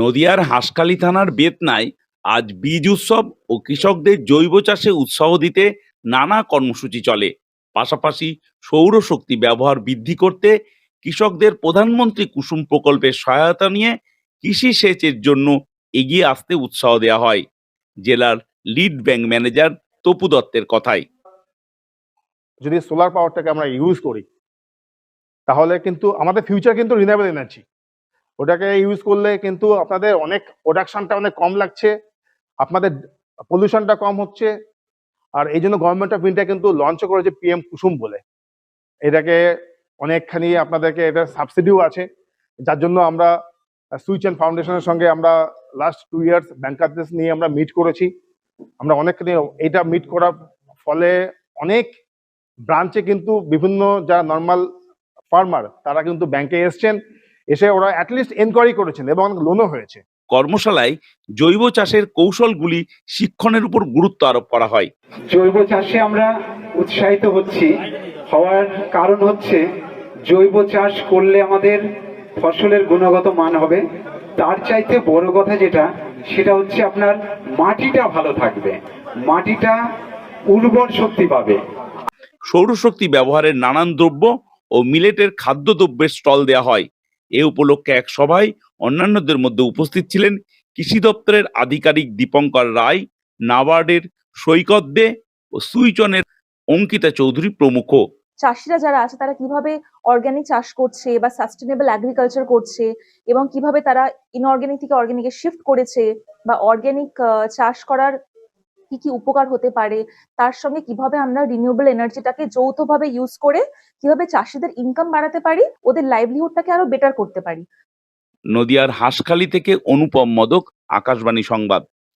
নদিয়ার হাঁসখালি থানার বেতনায় আজ বীজ উৎসব ও কৃষকদের জৈব চাষে উৎসাহ দিতে নানা কর্মসূচি চলে। পাশাপাশি সৌরশক্তি ব্যবহার বৃদ্ধি করতে কৃষকদের প্রধানমন্ত্রী কুসুম প্রকল্পের সহায়তা নিয়ে কৃষি সেচের জন্য এগিয়ে আসতে উৎসাহ দেওয়া হয়। জেলার লিড ব্যাংক ম্যানেজার তপু দত্তের কথায়। যদি সোলার পাওয়ারটাকে আমরা ইউজ করি, তাহলে কিন্তু আমাদের ফিউচার কিন্তু রিনিউয়েবল এনার্জি ওটাকে ইউজ করলে কিন্তু আপনাদের অনেক প্রোডাকশনটা অনেক কম লাগছে, আপনাদের পলিউশনটা কম হচ্ছে, আর এই জন্য গভর্নমেন্ট অফ ইন্ডিয়া কিন্তু লঞ্চ করেছে পিএম কুসুম বলে। এটাকে অনেকখানি আপনাদেরকে এটা সাবসিডিও আছে, যার জন্য আমরা সুইচ অ্যান্ড ফাউন্ডেশনের সঙ্গে আমরা লাস্ট টু ইয়ার্স ব্যাংকারদের নিয়ে আমরা মিট করেছি। আমরা অনেকখানি এটা মিট করার ফলে অনেক ব্রাঞ্চে কিন্তু বিভিন্ন যারা নর্মাল ফার্মার তারা কিন্তু ব্যাংকে এসছেন। এসে ওরা অ্যাটলিস্ট এনকোয়ারি করেছেন এবং লোনও হয়েছে। কর্মশালায় জৈব চাষের কৌশলগুলি শিক্ষণের উপর গুরুত্ব আরোপ করা হয়। জৈব চাষে আমরা উৎসাহিত হচ্ছি। হওয়ার কারণ হচ্ছে জৈব চাষ করলে আমাদের ফসলের গুণগত মান হবে। তার চাইতে বড় কথা যেটা সেটা হচ্ছে আপনার মাটিটা ভালো থাকবে। মাটিটা উর্বর শক্তি পাবে। সৌরশক্তি ব্যবহারের নানান দ্রব্য ও মিলেটের খাদ্যদ্রব্যের স্টল দেওয়া হয়। এ উপলক্ষে এক সভায় অন্যান্যদের মধ্যে উপস্থিত ছিলেন কৃষি দপ্তরের আধিকারিক দীপঙ্কর রায়, নাবার্ডের সৈকত দে ও সুইচনের অঙ্কিতা চৌধুরী প্রমুখ। চাষিরা যারা আছে, তারা কীভাবে অর্গানিক চাষ করছে বা সাস্টেনেবল অ্যাগ্রিকালচার করছে এবং কীভাবে তারা ইনঅর্গানিক থেকে অর্গানিকে শিফট করেছে বা অর্গানিক চাষ করার কি কি উপকার হতে পারে, তার সঙ্গে কীভাবে আমরা রিনিউয়েবল এনার্জিটাকে যৌথভাবে ইউজ করে কীভাবে চাষিদের ইনকাম বাড়াতে পারি, ওদের লাইভলিহুডটাকে আরও বেটার করতে পারি। নদিয়ার হাঁসখালি থেকে অনুপম মদক, আকাশবাণী সংবাদ।